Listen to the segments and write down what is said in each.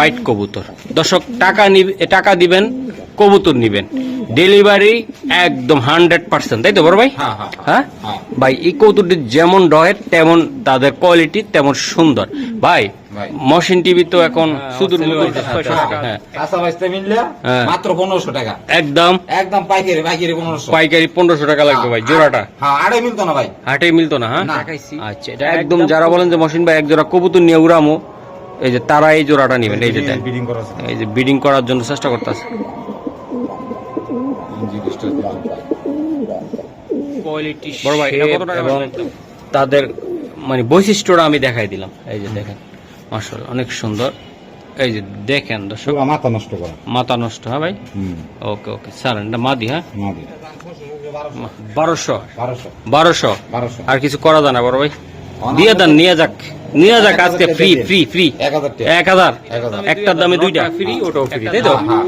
Pint কবুতর। দর্শক টাকা নিবে টাকা দিবেন কবুতর নিবেন। ডেলিভারি একদম হান্ড্রেড পার্সেন্ট তাই তো বড় ভাই? হ্যাঁ, হ্যাঁ। হ্যাঁ হ্যাঁ। ভাই এই কবুতরটি যেমন ডয়ের তেমন তাদের কোয়ালিটি তেমন সুন্দর। ভাই। মশিন টিভি তো এখন সুদূর। মাত্র পনেরোশো টাকা। একদম। একদম পাইকারি পাইকারি পনেরোশো। পাইকারি পনেরোশো টাকা লাগবে ভাই জোড়াটা। হ্যাঁ মিলতো না ভাই। হাটে মিলতো না হ্যাঁ? আচ্ছা এটা একদম যারা বলেন যে মশিন ভাই এক জোড়া কবুতর নিয়ে উড়ামো এই যে তারা এই জোড়াটা নেবেন এই যে বিডিং করা আছে এই যে বিডিং করার জন্য চেষ্টা করতেছে। বড় ভাই এবং তাদের মানে বৈশিষ্ট্যটা আমি দেখাই দিলাম। এই যে দেখেন মার্শাল অনেক সুন্দর। এই যে দেখেন দর্শক। মাথা নষ্ট করা। মাথা নষ্ট হ্যাঁ ভাই? ওকে ওকে স্যার এটা মাদি হ্যাঁ? বারোশো। বারোশো। বারোশো। আর কিছু করা যায় না বড় ভাই। দিয়ে দেন নিয়ে যাক। নিয়ে যাক আজকে ফ্রি ফ্রি ফ্রি এক হাজার। একটার দামে দুইটা ফ্রি ওটাও ফ্রি তাই তো? হ্যাঁ,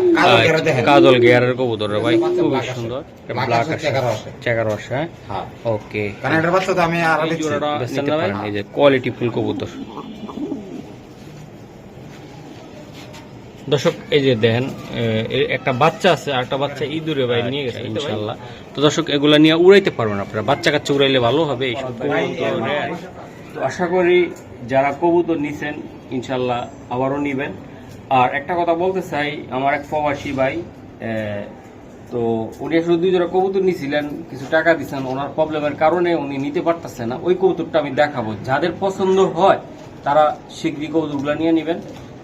হ্যাঁ। কাজল গেয়ারের কবুতর ভাই খুবই সুন্দর। Black checker. হ্যাঁ? হ্যাঁ। ওকে কারণ বাচ্চা তো আমি আর এই যে কোয়ালিটি ফুল কবুতর। দর্শক এই যে দেখেন একটা বাচ্চা আছে আর একটা বাচ্চা ইঁদুরে ভাই নিয়ে গেছে ইনশাল্লাহ। তো দর্শক এগুলা নিয়ে উড়াইতে পারবেন আপনারা। বাচ্চা কাচ্চা উড়াইলে ভালো হবে এই সব তো আশা করি যারা কবুতর নিছেন ইনশাল্লাহ আবারও নিবেন। আর একটা কথা বলতে চাই আমার এক প্রবাসী ভাই তো উনি আসলে দুই জোড়া কবুতর নিছিলেন কিছু টাকা দিচ্ছেন ওনার প্রবলেমের কারণে উনি নিতে পারতেছে না। ওই কবুতরটা আমি দেখাবো। যাদের পছন্দ হয় তারা শীঘ্রই কবুতরগুলো নিয়ে নেবেন।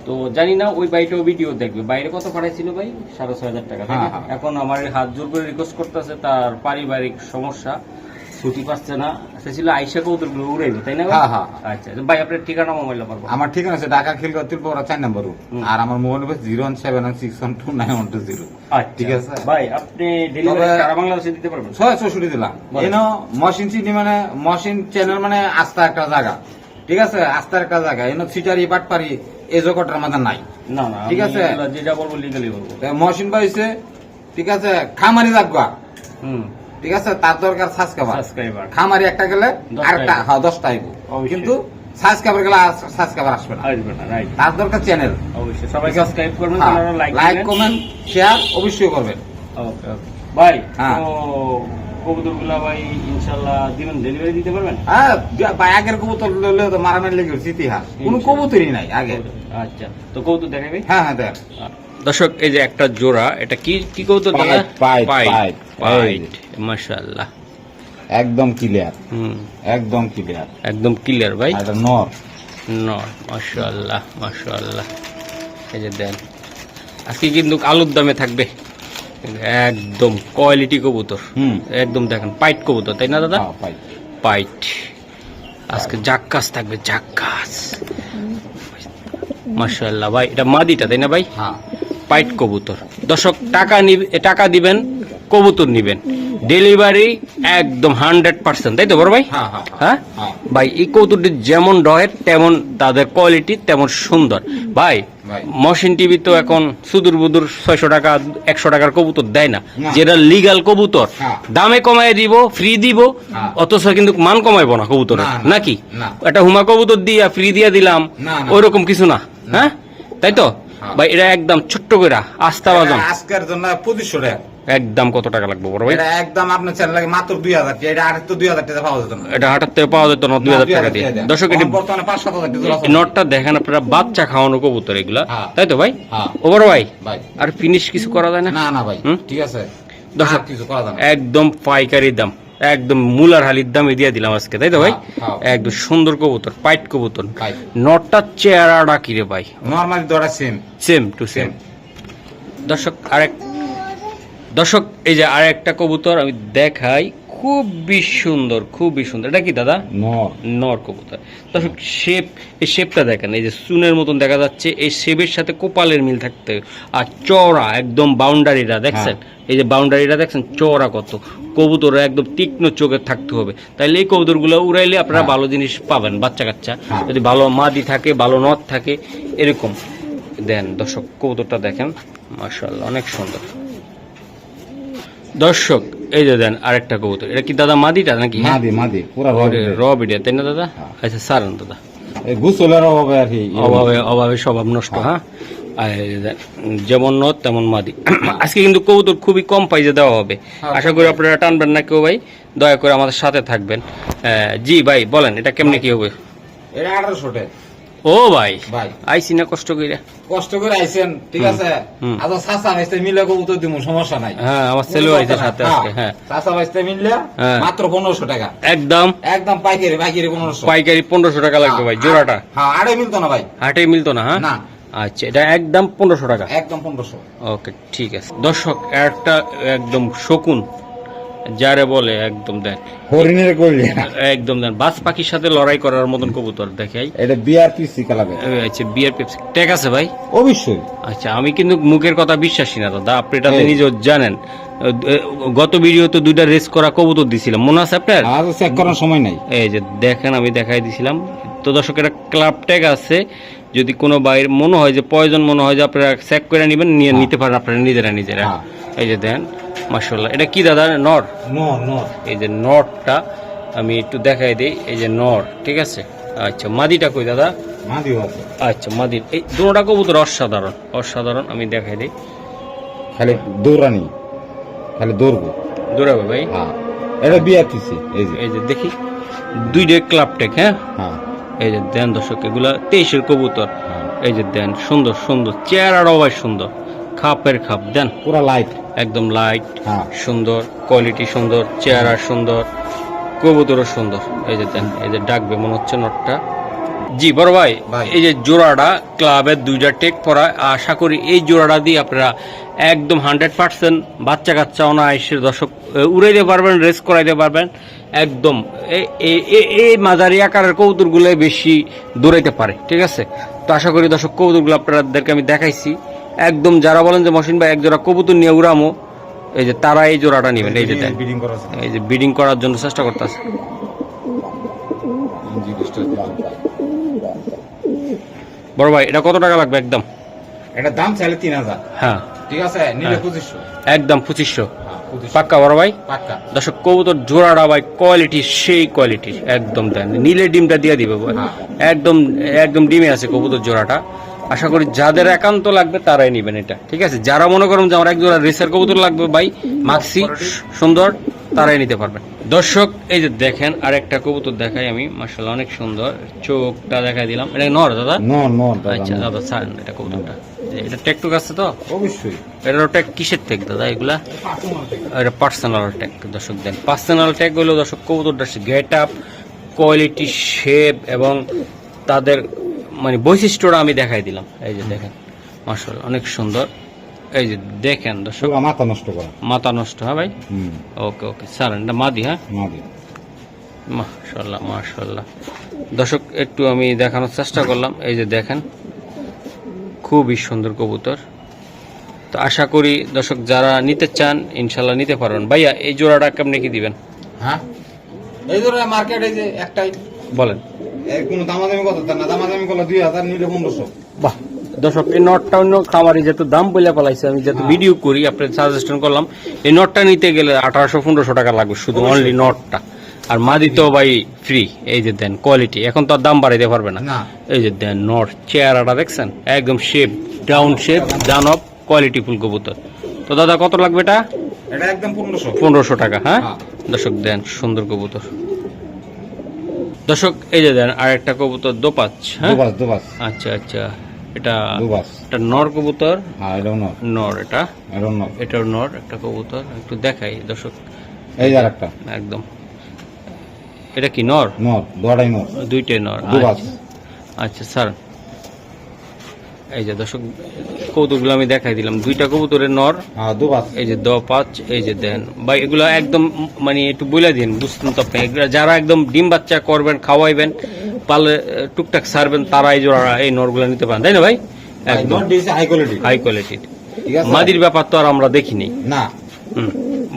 তো জানি না ওই বাইটাও ভিডিও দেখবে। বাইরে কত পাঠাইছিল ভাই? সাড়ে ছয় হাজার টাকা? হ্যাঁ, হ্যাঁ। এখন আমার হাত জোর করে রিকোয়েস্ট করতেছে তার পারিবারিক সমস্যা। ছুটি পাচ্ছে না। সে ছিল আইসা উড়াইবে তাই না ভাই? হ্যাঁ, হ্যাঁ। আচ্ছা ভাই আপনার ঠিকানা মোবাইল পারব আমার ঠিকানা আছে ঢাকা খিলগা তিলপরা চার নম্বর। আর আমার mobile number zero one seven one six one two nine one two zero. আচ্ছা। ঠিক আছে। ভাই আপনি ডেলিভারি সারা বাংলাদেশে দিতে পারবেন? ছয় দিলাম। এন মশিন সিটি মানে মশিন চ্যানেল মানে আস্থা একটা জায়গা। ঠিক আছে? আস্থার একটা জায়গা। এন সিটারি পাটপারি এই জগটার মাঝে নাই। না না ঠিক আছে। যেটা বলব লিগালি বলব। ঠিক আছে? খামারি জাগবা হুম। ঠিক আছে? তার দরকার সাবস্ক্রাইবার খামারি একটা গেলে আরেকটা। হ্যাঁ দশটা আইব। কিন্তু সাজকাবার গেলে সাজকাবার আসবে না। আসবে না রাইট তার দরকার চ্যানেল অবশ্যই সবাই সাবস্ক্রাইব করবেন লাইক লাইক কমেন্ট শেয়ার অবশ্যই করবেন। ওকে ওকে ভাই হ্যাঁ। তো কবুতরগুলা ভাই ইনশাআল্লাহ দিবেন ডেলিভারি দিতে পারবেন? হ্যাঁ বা আগের কবুতর লইলে তো মারামারি লেগে ইতিহাস। কোনো কবুতরই নাই আগে। আচ্ছা। তো কবুতর দেখাবি? হ্যাঁ হ্যাঁ দেখ। দর্শক এই যে একটা জোড়া এটা কি কি কবুতর দাদা? পাইট, পাইট, পাইট, পাইট। মাশাআল্লাহ। একদম ক্লিয়ার। হুম। একদম ক্লিয়ার। একদম ক্লিয়ার ভাই। এটা নর। নর মাশাআল্লাহ মাশাআল্লাহ। এই যে দেন আজকে কিন্তু আলুর দামে থাকবে। একদম কোয়ালিটি কবুতর। হুম। একদম দেখেন পাইট কবুতর তাই না দাদা? হ্যাঁ, পাইট। পাইট। আজকে জাক্কাস থাকবে জাক্কাস। মাশাআল্লাহ ভাই এটা মাদিটা তাই না ভাই? হ্যাঁ। পাইট কবুতর দর্শক টাকা টাকা দিবেন কবুতর নিবেন ডেলিভারি একদম হান্ড্রেড পার্সেন্ট তাই তো বড় ভাই হ্যাঁ হ্যাঁ হ্যাঁ হ্যাঁ। ভাই এই কবুতরটি যেমন ডয়ের তেমন তাদের কোয়ালিটি তেমন সুন্দর ভাই। মশিন টিভি তো এখন সুদূর বুদুর ছয়শো টাকা একশো টাকার কবুতর দেয় না। যেটা লিগাল কবুতর। দামে কমায় দিব ফ্রি দিব। অথচ কিন্তু মান কমাইবো না কবুতরের না, নাকি না। একটা হুমা কবুতর দিয়া ফ্রি দিয়া দিলাম। ওইরকম কিছু না হ্যাঁ তাই তো। ভাই এটা একদম ছোট্ট করে আস্থা বাজন। আজকের জন্য পঁচিশশো টাকা। একদম কত টাকা লাগবে বড় ভাই? এটা একদম আপনার চ্যানেল লাগে মাত্র দুই হাজার টাকা। এটা আর তো দুই হাজার টাকা পাওয়া যেত না। এটা হাটার থেকে পাওয়া যেত না দুই হাজার টাকা দিয়ে। দর্শক এটি বর্তমানে পাঁচ সাত হাজার টাকা এই নটটা দেখেন আপনারা বাচ্চা খাওয়ানো কবুতর এগুলা হ্যাঁ। তাই তো ভাই? হ্যাঁ। ও বড় ভাই? ভাই। আর ফিনিশ কিছু করা যায় না? না না ভাই। ঠিক আছে। দর্শক, কিছু করা যাবে না। একদম পাইকারি দাম। একদম মুলার হালির দামে দিয়ে দিলাম আজকে তাই তো ভাই? হ্যাঁ, হ্যাঁ। একদম সুন্দর কবুতর পাইট কবুতর। নটা চেহারা ডাকি রে ভাই। নর্মাল দড়া সেম সেম টু সেম দর্শক আরেক দর্শক এই যে আর একটা কবুতর আমি দেখাই। খুবই সুন্দর খুবই সুন্দর। এটা কি দাদা? নর। নর কবুতর। দর্শক শেপ এই শেপটা দেখেন এই যে সুনের মতন দেখা যাচ্ছে এই শেপের সাথে কোপালের মিল থাকতে আর চওড়া একদম বাউন্ডারিটা দেখছেন? এই যে বাউন্ডারিটা দেখছেন চওড়া কত। কবুতর একদম তীক্ষ্ণ চোখে থাকতে হবে। তাইলে এই কবুতরগুলো উড়াইলে আপনারা হ্যাঁ। ভালো জিনিস পাবেন বাচ্চা কাচ্চা হ্যাঁ। যদি ভালো মাদি থাকে ভালো নথ থাকে এরকম। দেন দর্শক কবুতরটা দেখেন মার্শাল্লাহ অনেক সুন্দর। দর্শক এই যে দেন আরেকটা কবুতর। এটা কি দাদা মাদিটা নাকি? হ্যাঁ? মাদি মাদি পুরা র ভিডিও তাই না দাদা? হ্যাঁ। আচ্ছা সারান দাদা। গুসলের অভাবে আর কি অভাবে অভাবে স্বভাব নষ্ট হ্যাঁ। আর যেমন নদ তেমন মাদি। আজকে কিন্তু কবুতর খুবই কম প্রাইজে দেওয়া হবে। আশা করি আপনারা টানবেন না কেউ ভাই। দয়া করে আমাদের সাথে থাকবেন। জি ভাই বলেন এটা কেমনে কি হবে? এটা আঠারোশো টাকা ও ভাই ভাই। আইসি না কষ্ট করে কষ্ট করে আইছেন ঠিক আছে। আজ চাষা বাইসতে মিলে কবুতর দিব সমস্যা নাই। হ্যাঁ আমার ছেলেও আইছে সাথে আজকে হ্যাঁ। চাষা বাইসতে মিললে হ্যাঁ। মাত্র পনেরোশো টাকা। একদম। একদম পাইকারি পাইকারি পনেরোশো। পাইকারি পনেরোশো টাকা লাগবে ভাই জোড়াটা। হ্যাঁ আড়াই মিলতো না ভাই। হাটে মিলতো না হ্যাঁ? না। আচ্ছা এটা একদম পনেরোশো টাকা। একদম পনেরোশো। ওকে ঠিক আছে। দর্শক একটা একদম শকুন। যারে বলে একদম দেখ। হরিণের করলি একদম দেন বাস পাখির সাথে লড়াই করার মতন কবুতর দেখাই এটা বিয়ার পিসি কালাবে আচ্ছা পেপসি ঠিক আছে ভাই? অবশ্যই। আচ্ছা আমি কিন্তু মুখের কথা বিশ্বাসী না দাদা আপনি এটা তো। নিজেও জানেন। গত ভিডিওতে দুইটা রেস করা কবুতর দিছিলাম। মনে আছে আপনার? আর চেক করার সময় নাই। এই যে দেখেন আমি দেখাই দিছিলাম। তো দর্শক এটা ক্লাব ট্যাগ আছে। যদি কোনো বাইরে মনে হয় যে প্রয়োজন মনে হয় যে আপনারা চেক করে নেবেন নিয়ে নিতে পারেন আপনারা নিজেরা নিজেরা। হ্যাঁ। এই যে দেন। মার্শাল্লাহ এটা কি দাদা? নর? নো নো এই যে নটটা আমি একটু দেখাই দিই। এই যে নর ঠিক আছে? আচ্ছা মাদিটা কই দাদা? আচ্ছা মাদির এই দুটা কবুতর অসাধারণ অসাধারণ আমি দেখাই দিই। খালি দৌড়ানি খালি দৌড়বো দৌড়াবে ভাই? হ্যাঁ। এটা পিসি এই যে। এই যে দেখি দুইটা ক্লাব টেক হ্যাঁ? হ্যাঁ। এই যে দেন দর্শক এগুলা তেইশের কবুতর। হ্যাঁ। এই যে দেন সুন্দর সুন্দর চেহারাটাও ভাই সুন্দর। খাপের খাপ দেন পুরা লাইট একদম লাইট হ্যাঁ। সুন্দর কোয়ালিটি সুন্দর চেহারা সুন্দর কবুতরও সুন্দর। এই যে দেন এই যে ডাকবে মনে হচ্ছে নটটা। জি বড় ভাই। এই যে জোড়াটা ক্লাবের দুইটা টেক পরা আশা করি এই জোড়াটা দিয়ে আপনারা একদম হান্ড্রেড পার্সেন্ট বাচ্চা কাচ্চা অনায়াসের দর্শক উড়াইতে পারবেন রেস করাইতে পারবেন। একদম এই মাঝারি আকারের কবুতরগুলো বেশি দৌড়াইতে পারে ঠিক আছে? তো আশা করি দর্শক কবুতরগুলো আপনাদেরকে আমি দেখাইছি। একদম যারা বলেন যে মশিন ভাই এক জোড়া কবুতর নিয়ে উড়ামো এই যে তারা এই জোড়াটা নেবেন এই যে এই যে বিডিং করার জন্য চেষ্টা করতেছে। বড় ভাই এটা কত টাকা লাগবে একদম? এটা দাম চাইলে তিন হাজার। হ্যাঁ। ঠিক আছে? নিলে হ্যাঁ। পঁচিশশো। একদম পঁচিশশো। হ্যাঁ, পঁচিশশো। পাক্কা বড় ভাই? পাক্কা। দর্শক কবুতর জোড়াটা ভাই কোয়ালিটি সেই কোয়ালিটি একদম দেন। নীলে ডিমটা দিয়ে দিবে হ্যাঁ। একদম একদম ডিমে আছে কবুতর জোড়াটা। আশা করি যাদের একান্ত লাগবে তারাই নেবেন এটা। ঠিক আছে? যারা মনে করেন যে আমার এক জোড়া রেসার কবুতর লাগবে ভাই মাক্সি সুন্দর তারাই নিতে পারবেন। দর্শক এই যে দেখেন আর একটা কবুতর দেখাই আমি মার্শাল্লাহ অনেক সুন্দর। চোখটা দেখাই দিলাম। এটা নর দাদা? আচ্ছা দাদা ছাড়েন এটা কবুতরটা। এটা টেকটুক আছে তো? অবশ্যই। এটা টেক কিসের টেক দাদা এগুলা? এটা পার্সোনাল ট্যাগ দর্শক দেন। পার্সোনাল ট্যাগ হলো দর্শক কবুতরটা গেট আপ কোয়ালিটি শেপ এবং তাদের মানে বৈশিষ্ট্যটা আমি দেখাই দিলাম। এই যে দেখেন মার্শাল অনেক সুন্দর। এই যে দেখেন দর্শক। মাথা নষ্ট করা। মাথা নষ্ট হ্যাঁ ভাই? হুম। ওকে ওকে স্যার এটা মাদি হ্যাঁ? মাদি। মাশাল্লাহ মাশাল্লাহ দর্শক একটু আমি দেখানোর চেষ্টা করলাম। এই যে দেখেন খুবই সুন্দর কবুতর। তো আশা করি দর্শক যারা নিতে চান ইনশাল্লাহ নিতে পারবেন। ভাইয়া এই জোড়াটা কেমনি কি দিবেন? হ্যাঁ? এই ধরো মার্কেটে যে একটাই। বলেন। এর কোনো দামাদামি কত না দামাদামি করলে দুই হাজার নিলে পনেরোশো। বাহ। দর্শক এই নটটা অন্য খামারি যেহেতু দাম বলে পালাইছে আমি যেহেতু ভিডিও করি আপনার সাজেশন করলাম এই নটটা নিতে গেলে আঠারোশো পনেরোশো টাকা লাগবে শুধু অনলি নটটা। আর মাদি তো ভাই ফ্রি এই যে দেন কোয়ালিটি এখন তো আর দাম বাড়াইতে পারবে না। না। এই যে দেন নট চেহারাটা দেখছেন? একদম শেপ ডাউন শেপ দানব কোয়ালিটি ফুল কবুতর তো দাদা কত লাগবে এটা? এটা একদম পনেরোশো। পনেরোশো টাকা হ্যাঁ? হ্যাঁ। দর্শক দেন সুন্দর কবুতর। দর্শক এই যে দেন আর একটা কবুতর দোপাচ দোপাচ দুবাস দুবাস আচ্ছা আচ্ছা এটা দোপাচ। এটা নর কবুতর? হ্যাঁ এটা নর। নর এটা? এটা নর। এটাও নর একটা কবুতর একটু দেখাই দর্শক। এই আর একটা একদম। এটা কি নর? নর নর। দুইটাই নর দুবাস আচ্ছা। আচ্ছা স্যার এই যে দর্শক কৌতুকগুলো আমি দেখাই দিলাম। দুইটা কবুতরের নর হ্যাঁ এই যে দ পাঁচ এই যে দেন। বা এগুলো একদম মানে একটু বলে দিন বুঝতেন তো আপনি? যারা একদম ডিম বাচ্চা করবেন খাওয়াইবেন পালে টুকটাক সারবেন তারা এই জোড়া এই নরগুলো নিতে পারেন। তাই না ভাই? একদম। হাই কোয়ালিটি হাই কোয়ালিটির মাদির ব্যাপার তো আর আমরা দেখিনি। না।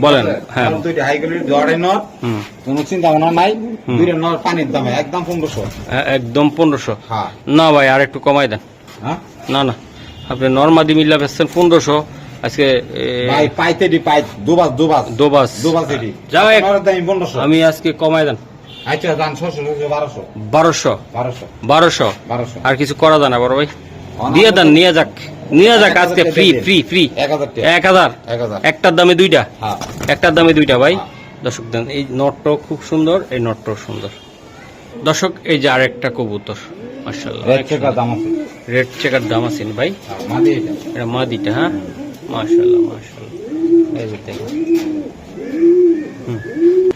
বলেন হ্যাঁ। দুইটা হাই কোয়ালিটি দোয়াটাই নর। কোনো চিন্তা ভাবনা নাই দুইটা নর পানির দামে একদম পনেরোশো। একদম পনেরোশো। হ্যাঁ। না ভাই আর একটু কমাই দেন। হ্যাঁ? না না। আপনি নর্মাদি মিল্লা বেচছেন পনেরোশো। আজকে আমি আজকে কমাই দেন। আচ্ছা বারোশো। বারোশো। আর কিছু করা যায় না বড় ভাই। দিয়ে দেন নিয়ে যাক। নিয়ে যাক আজকে ফ্রি ফ্রি ফ্রি। এক হাজার একটার দামে দুইটা। হ্যাঁ। একটার দামে দুইটা ভাই। দর্শক দেন এই নটটাও খুব সুন্দর এই নটটাও সুন্দর। দর্শক এই যে আরেকটা কবুতর। রেড চেকার দাম রেড চেকার ভাই? হ্যাঁ, মাদি এটা। এটা মাদিটা হ্যাঁ? মার্শাল্লাহ মার্শাল্লাহ এই যে দেখেন।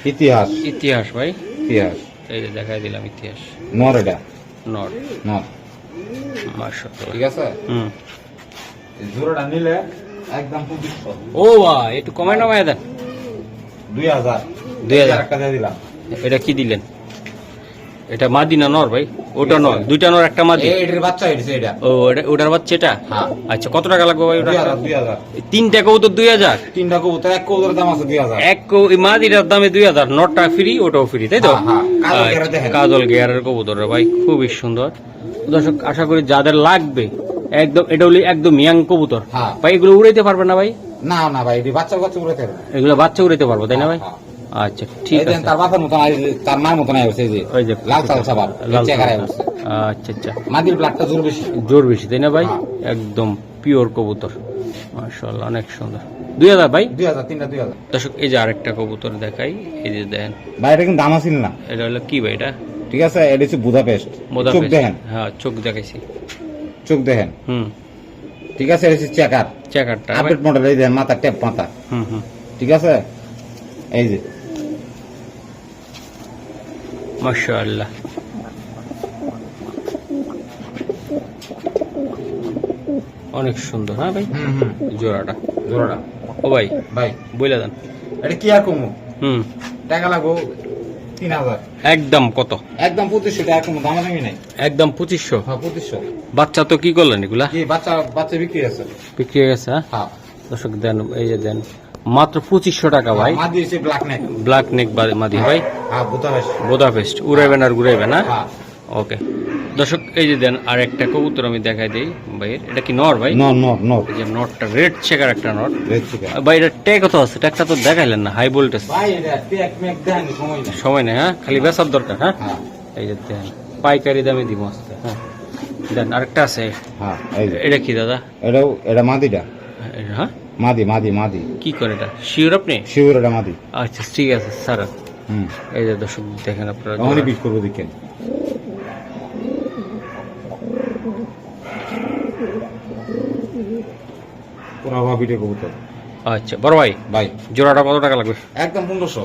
ইতিহাস। ইতিহাস ভাই। ইতিহাস। এই যে দেখাই দিলাম ইতিহাস। নর এটা। নট নর। মার্শাল্লাহ ঠিক আছে? হুম। এই জোড়াটা নিলে একদম ও ভাই একটু দেন। দুই হাজার। দুই হাজার। দিয়ে দিলাম। এটা কি দিলেন? এটা মাদি না নর ভাই? ওটা নর দুইটা নর একটা মাদি এটার বাচ্চা হয়েছে এটা। ও ওটার বাচ্চা এটা? হ্যাঁ। আচ্ছা কত টাকা লাগবে ভাই ওটা তিনটা কবুতর দুই হাজার? তিনটা কবুতর এক কবুতরের দাম আছে দুই হাজার। এক মাদিটার দামে দুই হাজার নটটা ফ্রি ওটাও ফ্রি তাই তো? হ্যাঁ, হ্যাঁ। কাজল গেয়ারের আচ্ছা, গেয়ারের কবুতর রে ভাই খুবই সুন্দর। দর্শক আশা করি যাদের লাগবে একদম এটা হলো একদম ইয়াং কবুতর। ভাই এগুলো উড়াইতে পারবে না ভাই? না না ভাই বাচ্চা বাচ্চা উড়ে থাকবে এগুলো বাচ্চা উড়াইতে পারব তাই না ভাই? আচ্ছা ঠিক আছে। তার বাবার মতন তার মার মতন আই যে ওই যে লাল সাবার আচ্ছা আচ্ছা। মাদির ব্লাডটা জোর বেশি। জোর বেশি তাই না ভাই। একদম পিওর কবুতর। মার্শাল্লাহ অনেক সুন্দর। দুই হাজার ভাই? দুই হাজার তিনটা দুই হাজার। দর্শক এই যে আরেকটা কবুতর দেখাই এই যে দেখেন ভাই এটা কিন্তু দাম আছিল না। এটা হলো কি ভাই এটা? ঠিক আছে এটা হচ্ছে বুদাপেস্ট। চোখ। দেখেন। হ্যাঁ চোখ দেখাইছি। চোখ দেখেন। হুম। ঠিক আছে এটা হচ্ছে চেকার। চেকারটা। আপডেট মডেল এই দেখেন মাথা টেপ মাথা। হুম হুম। ঠিক আছে? এই যে মাশাআল্লাহ। অনেক সুন্দর হ্যাঁ ভাই? জোড়াটা। জোড়াটা। ও ভাই ভাই। বইলা দেন। এটা কি আর কমু? হুম। টাকা লাগবো তিন হাজার। একদম কত? একদম পঁচিশশো টাকা নাই। একদম পঁচিশশো? হ্যাঁ পঁচিশশো। বাচ্চা তো কি করলেন এগুলা? বাচ্চা বাচ্চা বিক্রি আছে বিক্রি হয়ে গেছে হ্যাঁ? হ্যাঁ। দর্শক দেন এই যে দেন। মাত্র পঁচিশশো টাকা ভাই। ব্ল্যাক নেক মাদি ভাই? হ্যাঁ বুদাপেস্ট। বোদাপেস্ট উড়াইবেন আর ঘুরাইবেন হ্যাঁ হ্যাঁ। ওকে। দর্শক এই যে দেন আর একটা কবুতর আমি দেখাই দিই ভাইয়ের এটা কি নর ভাই? নর নর নর। যে নটটা রেড চেকার একটা নট ভাই এটা ট্যাগ কত আছে? ট্যাগটা তো দেখাইলেন না হাই ভোল্টেজ সময় নেই। হ্যাঁ? খালি বেসার দরকার হ্যাঁ? হ্যাঁ। এই যে দেন পাইকারি দামে দিব আসতে হ্যাঁ? দেন আরেকটা আছে। হ্যাঁ এটা কি দাদা? এটাও এটা মাদিটা। হ্যাঁ? মাদি মাদি মাদি। কি করে এটা? শিওর আপনি? শিওর এটা মাদি। আচ্ছা ঠিক আছে স্যার হুম। এই যে দর্শক দেখেন আপনারা এমনই বিট করব দেখেন। কবুতর আচ্ছা বড় ভাই ভাই। জোড়াটা কত টাকা লাগবে? একদম পনেরোশো।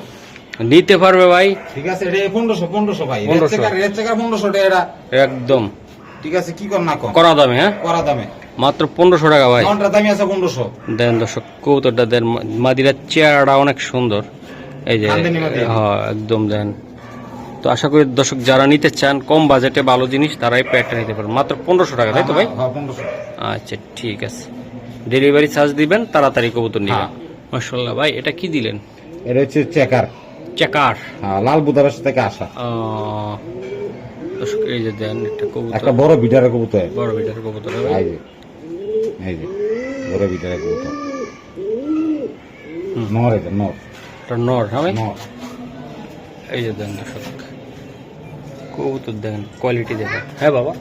নিতে পারবে ভাই? ঠিক আছে এটা পনেরোশো পনেরোশো ভাই। রেড 1500 চেকার রেড চেকার পনেরোশো টাকা এটা। একদম। ঠিক আছে কি কর না করা দামে হ্যাঁ? করা দামে। মাত্র পনেরোশো টাকা ভাই। ঘণ্টার দামি আছে পনেরোশো। দেন দর্শক কৌতরটা দেন মাদিরার চেয়ারটা অনেক সুন্দর। এই যে হ্যাঁ একদম দেন। তো আশা করি দর্শক যারা নিতে চান কম বাজেটে ভালো জিনিস তারাই প্যাকটা নিতে পারেন মাত্র পনেরোশো টাকা তাই তো ভাই? হ্যাঁ আচ্ছা ঠিক আছে। ডেলিভারি চার্জ দিবেন তাড়াতাড়ি কবুতর নিবেন। হ্যাঁ। মার্শাল্লাহ ভাই এটা কি দিলেন? এটা হচ্ছে চেকার। চেকার। হ্যাঁ লাল বুদাবেশ থেকে আসা। এই যে দেন একটা কবুতর। একটা বড় বিটারের কবুতর। বড় বিটার কবুতর হবে। এই যে এই যে বড় কবুতর নর এটা নর। এটা নর হ্যাঁ নর। এই যে দেন দর্শক কবুতর দেখেন কোয়ালিটি দেখেন হ্যাঁ বাবা?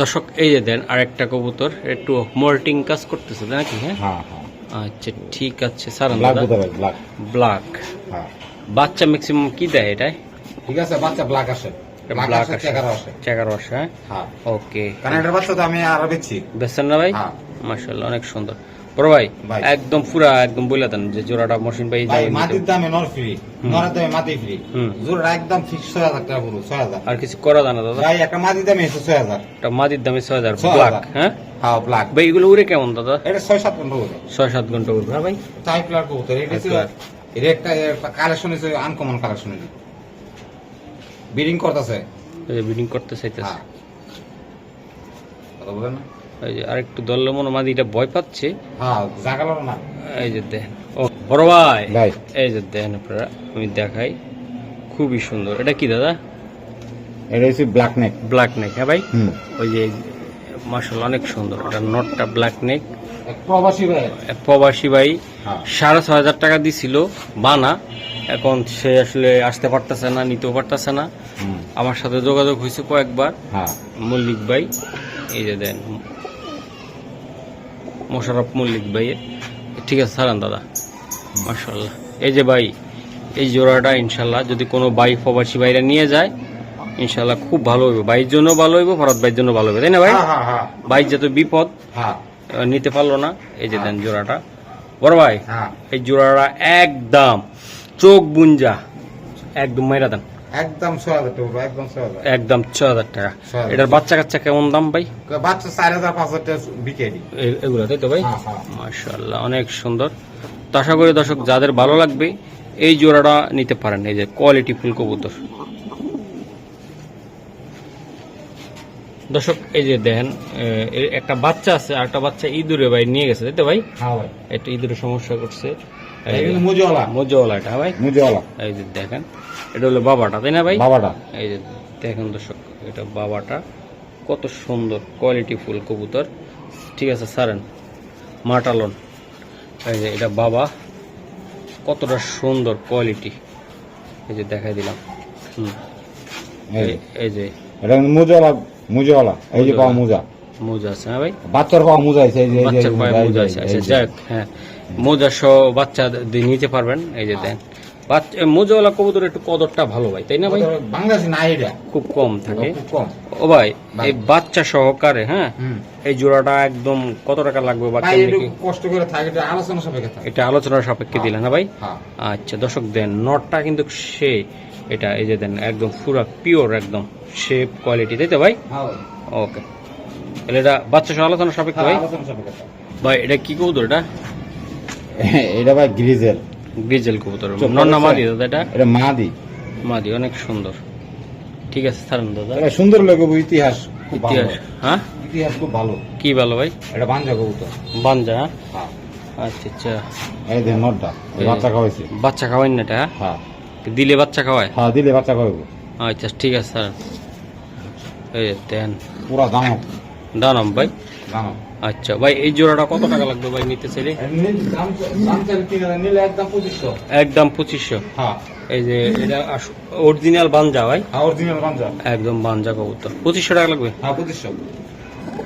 দর্শক এই যে দেন আরেকটা কবুতর একটু মোল্টিং কাজ করতেছে নাকি হ্যাঁ? হ্যাঁ হ্যাঁ। আচ্ছা ঠিক আছে স্যার ব্ল্যাক ব্ল্যাক ব্ল্যাক হ্যাঁ। বাচ্চা ম্যাক্সিমাম কি দেয় এটাই ঠিক আছে বাচ্চা ব্ল্যাক আসে। ব্ল্যাক আসে চেকার আসে। চেকার আসে হ্যাঁ? হ্যাঁ। ওকে কারণ এটার বাচ্চা তো আমি আরও বেচছি। বেসেন না ভাই? হ্যাঁ। মার্শাল্লাহ অনেক সুন্দর। বড় ভাই। একদম পুরা একদম বলে দেন যে জোড়াটা মশিন ভাই ভাই যাবে মাটির দামে নর ফ্রি। নরের দামে মাটি ফ্রি। জোরটা একদম ফিক্স ছয় হাজার টাকা পুরো ছয় হাজার। আর কিছু করা জানা দাদা? ভাই একটা মাটির দামে এসে ছয় হাজার। একটা মাদির দামে ছয় হাজার ছয় ব্ল্যাক হ্যাঁ? হ্যাঁ ব্ল্যাক ভাই এগুলো উড়ে কেমন দাদা? এটা ছয় সাত ঘণ্টা হবে ছয় সাত ঘণ্টা উড়বে হ্যাঁ ভাই। টাইপ কবুতর এটা একটা কালেকশন হচ্ছে আনকমন কালেকশন বিডিং করতেছে। বিডিং করতে চাইতেছে। হ্যাঁ। কথা বলেন না। এই যে আরেকটু দল্লে মনে মাদিটা ভয় পাচ্ছে। হ্যাঁ জাগালো না এই যে দেখেন ও বড় ভাই। ভাই। এই যে দেখেন আপনারা আমি দেখাই। খুবই সুন্দর। এটা কি দাদা? এটা হচ্ছে ব্ল্যাক নেক ব্ল্যাক নেক হ্যাঁ ভাই? ওই যে মার্শাল অনেক সুন্দর। এটা নটটা ব্ল্যাক নেক প্রবাসী ভাই। প্রবাসী ভাই। হ্যাঁ। সাড়ে ছয় হাজার টাকা দিছিল বানা। এখন সে আসলে আসতে পারতেছে না নিতেও পারতেছে না। আমার সাথে যোগাযোগ হয়েছে কয়েকবার। হ্যাঁ। মল্লিক ভাই এই যে দেন মোশারফ মল্লিক ভাই। ঠিক আছে সারান দাদা। মার্শাল্লাহ এই যে ভাই এই জোড়াটা ইনশাল্লাহ যদি কোনো বাই প্রবাসী ভাইরা নিয়ে যায় ইনশাল্লাহ খুব ভালো হইবে। বাইর জন্য ভালো হইব ফরাত ভাইয়ের জন্য ভালো হবে তাই না ভাই? হ্যাঁ হ্যাঁ হ্যাঁ। ভাই যত বিপদ হ্যাঁ। নিতে পারল না। এই যে দেন জোড়াটা। বড় ভাই হ্যাঁ। এই জোড়াটা একদম চোখ বুঞ্জা। একদম মাইরা দেন। একদম ছয় হাজার টাকা একদম ছয় হাজার। একদম ছ হাজার টাকা। এটার বাচ্চা কাচ্চা কেমন দাম ভাই? বাচ্চা চার হাজার পাঁচ হাজার টাকা বিকে এগুলো তাই তো ভাই? হ্যাঁ হ্যাঁ। অনেক সুন্দর। তো আশা করি দর্শক যাদের ভালো লাগবে এই জোড়াটা নিতে পারেন এই যে কোয়ালিটি ফুল কবুতর। দর্শক এই যে দেখেন একটা বাচ্চা আছে আর একটা বাচ্চা ইঁদুরে ভাই নিয়ে গেছে তাই তো ভাই? হ্যাঁ ভাই। একটা ইঁদুরে সমস্যা করছে। মুজওয়ালা মজওয়ালা। এটা ভাই। মুজওয়ালা। এই যে দেখেন এটা হলো বাবাটা তাই না ভাই? বাবাটা। এই যে দেখেন দর্শক এটা বাবাটা কত সুন্দর কোয়ালিটি ফুল কবুতর। ঠিক আছে সারেন মাটালন। এই যে এটা বাবা কতটা সুন্দর কোয়ালিটি এই যে দেখাই দিলাম। হুম। এই যে এটা মুজওয়ালা মুজওয়ালা। এই যে মুজা। মোজা আছে হ্যাঁ ভাই? বাচ্চার পাওয়া মুজা আছে এই যে বাচ্চার আছে। আচ্ছা যাক হ্যাঁ। মোজা সহ বাচ্চা নিতে পারবেন এই যে দেন। বাচ্চা মোজাওয়ালা কবুতর একটু কদরটা ভালো ভাই তাই না ভাই? বাংলাদেশে না এটা। খুব কম থাকে। কম। ও ভাই। এই বাচ্চা সহকারে হ্যাঁ? এই জোড়াটা একদম কত টাকা লাগবে? কষ্ট করে থাকে এটা আলোচনা সাপেক্ষে এটা আলোচনার সাপেক্ষে দিলে না ভাই? হ্যাঁ। আচ্ছা দর্শক দেন নটটা কিন্তু সে এটা এই যে দেন একদম পুরা পিওর একদম শেপ কোয়ালিটি তাই তো ভাই? হ্যাঁ ওকে তাহলে এটা বাচ্চা সহ আলোচনা সাপেক্ষে ভাই? হ্যাঁ। ভাই এটা কি কবুতর এটা? এটা ভাই গ্রিজেল। গ্রিজেল কবুতর। নন্না মাদি দাদা এটা? এটা মাদি। মাদি অনেক সুন্দর। ঠিক আছে ছাড়েন দাদা। এটা সুন্দর লাগে ইতিহাস ইতিহাস হ্যাঁ? ইতিহাস খুব ভালো। কি ভালো ভাই? এটা বাঞ্জা কবুতর। বাঞ্জা হ্যাঁ? হ্যাঁ। আচ্ছা আচ্ছা। এই যে নটটা বাচ্চা খাওয়াইছে। বাচ্চা খাওয়াই না এটা হ্যাঁ? হ্যাঁ। দিলে বাচ্চা খাওয়ায়? হ্যাঁ দিলে বাচ্চা খাওয়াইবো। আচ্ছা ঠিক আছে স্যার এই দেন। পুরা দাম দানাম ভাই। দাম আচ্ছা ভাই এই জোড়াটা কত টাকা লাগবে ভাই নিতে চাইলে? একদম পঁচিশশো। হ্যাঁ। এই যে এটা অরিজিনাল বাঞ্জা ভাই? হ্যাঁ অরিজিনাল বাঞ্জা। একদম বাঞ্জা কবুতর। পঁচিশশো টাকা লাগবে? হ্যাঁ পঁচিশশো।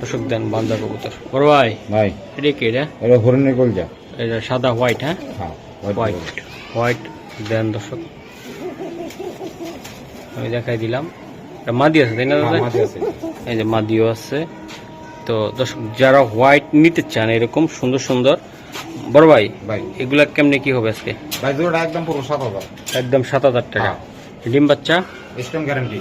অশোক দেন বাঞ্জা কবুতর। বড় ভাই ভাই। এটা কি এটা? এটা হরিণের কলজা এটা সাদা হোয়াইট হ্যাঁ? হ্যাঁ হোয়াইট হোয়াইট দেন দর্শক আমি দেখাই দিলাম। এটা মাদি আছে তাই না হ্যাঁ, দাদা আছে। এই যে মাদিও আছে। তো দর্শক যারা হোয়াইট নিতে চান এরকম সুন্দর সুন্দর বড় ভাই ভাই। এগুলা কেমনে কি হবে আজকে? ভাই জোড়াটা একদম পুরো সাত হাজার। একদম সাত হাজার টাকা। হ্যাঁ। ডিম বাচ্চা? স্টেম গ্যারান্টি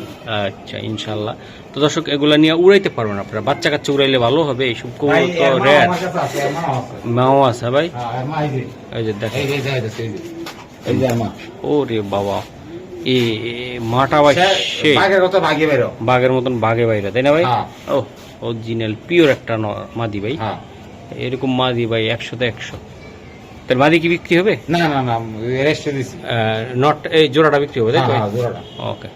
আচ্ছা ইনশাল্লাহ তো দর্শক এগুলা নিয়ে উড়াইতে পারবেন আপনারা। বাচ্চা কাচ্চা উড়াইলে ভালো হবে এইসব কবুতর তো রেয়ার। মাও আছে। ভাই? হ্যাঁ, এই যে। এই দেখেন। এই এই এই এই। এই। ওরে বাবা। এ এ, মাটা ভাই বাঘের মতন বাঘে বাইরে তাই না ভাই? হ্যাঁ। ও অরিজিনাল পিওর একটা মাদি ভাই। হ্যাঁ। এরকম মাদি ভাই একশো তো একশো। তার মাদি কি বিক্রি হবে? না না না রেস্ট নট এই জোড়াটা বিক্রি হবে তাই তো? হ্যাঁ, হ্যাঁ। ওকে